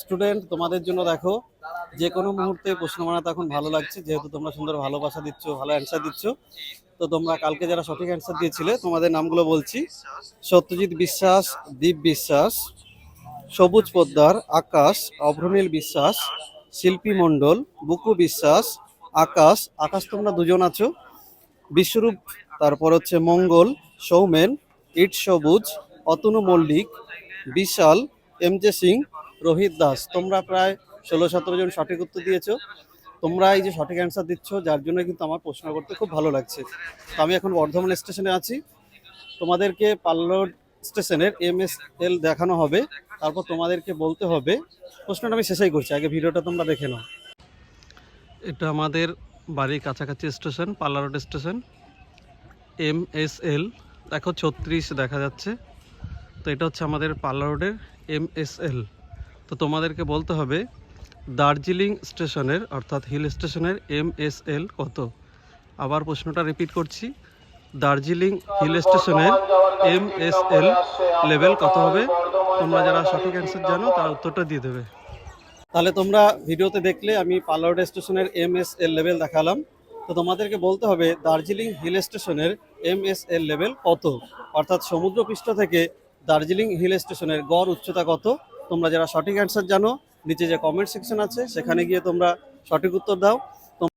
Student তোমাদের জন্য দেখো, যে কোনো মুহূর্তে প্রশ্ন বানাতে এখন ভালো লাগছে, যেহেতু তোমরা সুন্দর ভালোবাসা দিচ্ছ, ভালো অ্যান্সার দিচ্ছ। তো তোমরা কালকে যারা সঠিক অ্যান্সার দিয়েছিলে, তোমাদের নামগুলো বলছি। সত্যজিৎ বিশ্বাস, দীপ বিশ্বাস, সবুজ পোদ্দার, আকাশ, অভ্রনীল বিশ্বাস, শিল্পী মণ্ডল, বুকু বিশ্বাস, আকাশ আকাশ তোমরা দুজন আছো। বিশ্বরূপ, তারপর হচ্ছে মঙ্গল, সৌমেন, ইট সবুজ, অতনু মল্লিক, বিশাল, এম জে সিং রোহিত দাস, তোমরা প্রায় ষোলো সতেরো জন সঠিক উত্তর দিয়েছ। তোমরা এই যে সঠিক অ্যান্সার দিচ্ছ, যার জন্য কিন্তু আমার প্রশ্ন করতে খুব ভালো লাগছে। তো আমি এখন বর্ধমান স্টেশনে আছি। তোমাদেরকে পাল্লোড স্টেশনের এম এস এল দেখানো হবে। তারপর তোমাদেরকে বলতে হবে। প্রশ্নটা আমি শেষেই করছি। আগে ভিডিওটা তোমরা দেখে নাও। এটা আমাদের বাড়ির কাছাকাছি station Palla road station M S L দেখো ছত্রিশ দেখা যাচ্ছে। তো এটা হচ্ছে আমাদের পাল্লা রোডের এম এস এল তো তোমাদেরকে বলতে হবে, দার্জিলিং স্টেশনের অর্থাৎ হিল স্টেশনের এম এস এল কত? আবার প্রশ্নটা রিপিট করছি, দার্জিলিং হিল স্টেশনের এম এস এল লেভেল কত হবে? তোমরা যারা সঠিক অ্যান্সার জানো, তার উত্তরটা দিয়ে দেবে। তাহলে তোমরা ভিডিওতে দেখলে আমি পালোড স্টেশনের এম এস এল লেভেল দেখালাম। তো তোমাদেরকে বলতে হবে, দার্জিলিং হিল স্টেশনের এম এস এল লেভেল কত? অর্থাৎ সমুদ্রপৃষ্ঠ থেকে দার্জিলিং হিল স্টেশনের গড় উচ্চতা কত? তোমরা যারা সঠিক অ্যান্সার জানো, নিচে যে কমেন্ট সেকশন আছে, সেখানে গিয়ে তোমরা সঠিক উত্তর দাও।